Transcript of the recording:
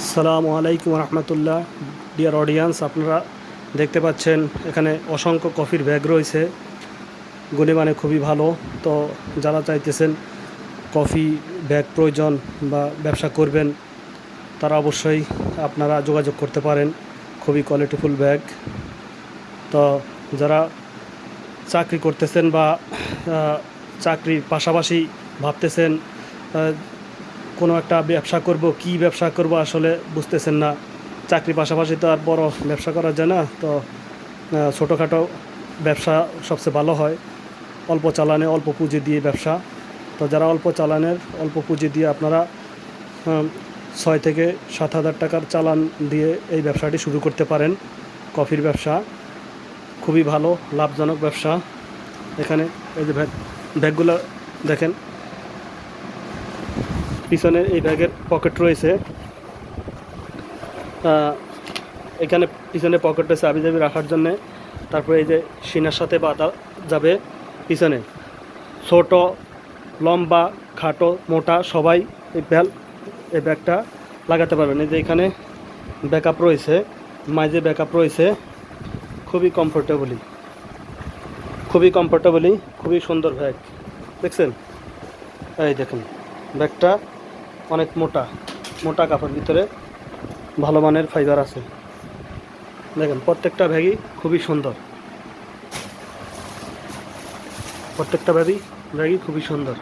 আসসালামু আলাইকুম রহমতুল্লাহ। Dear audience আপনারা দেখতে পাচ্ছেন, এখানে অসংখ্য কফির ব্যাগ রয়েছে। গুণমানে খুবই ভালো। তো যারা চাইতেছেন কফি ব্যাগ প্রয়োজন বা ব্যবসা করবেন, তারা অবশ্যই আপনারা যোগাযোগ করতে পারেন। খুবই কোয়ালিটিফুল ব্যাগ। তো যারা চাকরি করতেছেন বা চাকরির পাশাপাশি ভাবতেছেন কোনো একটা ব্যবসা করব, কি ব্যবসা করব আসলে বুঝতেছেন না। চাকরি পাশাপাশি তো আর বড় ব্যবসা করা যায় না, তো ছোটোখাটো ব্যবসা সবচেয়ে ভালো হয়। অল্প চালানে অল্প পুঁজি দিয়ে ব্যবসা। তো যারা অল্প চালানের, অল্প পুঁজি দিয়ে আপনারা ছয় থেকে সাত হাজার টাকার চালান দিয়ে এই ব্যবসাটি শুরু করতে পারেন। কফির ব্যবসা খুবই ভালো, লাভজনক ব্যবসা। এখানে এই যে ব্যাগ ব্যাগগুলো দেখেন। পিছনে এই ব্যাগের পকেট রয়েছে। এখানে পিছনে পকেট রয়েছে আবি জাবি রাখার জন্যে। তারপরে এই যে সিনার সাথে বাঁধা যাবে পিছনে। ছোট, লম্বা, খাটো, মোটা সবাই এই ব্যাল, এই ব্যাগটা লাগাতে পারবেন। এই যে এখানে ব্যাকআপ রয়েছে, মাঝে ব্যাকআপ রয়েছে। খুবই কমফোর্টেবলি খুবই কমফোর্টেবলি খুবই সুন্দর ব্যাগ। দেখছেন? এই দেখুন, ব্যাগটা অনেক মোটা মোটা কাপড় ভিতরে ভালো মানের ফাইবার আছে। দেখেন, প্রত্যেকটা ব্যাগই খুবই সুন্দর। প্রত্যেকটা ব্যাগই ব্যাগই খুবই সুন্দর।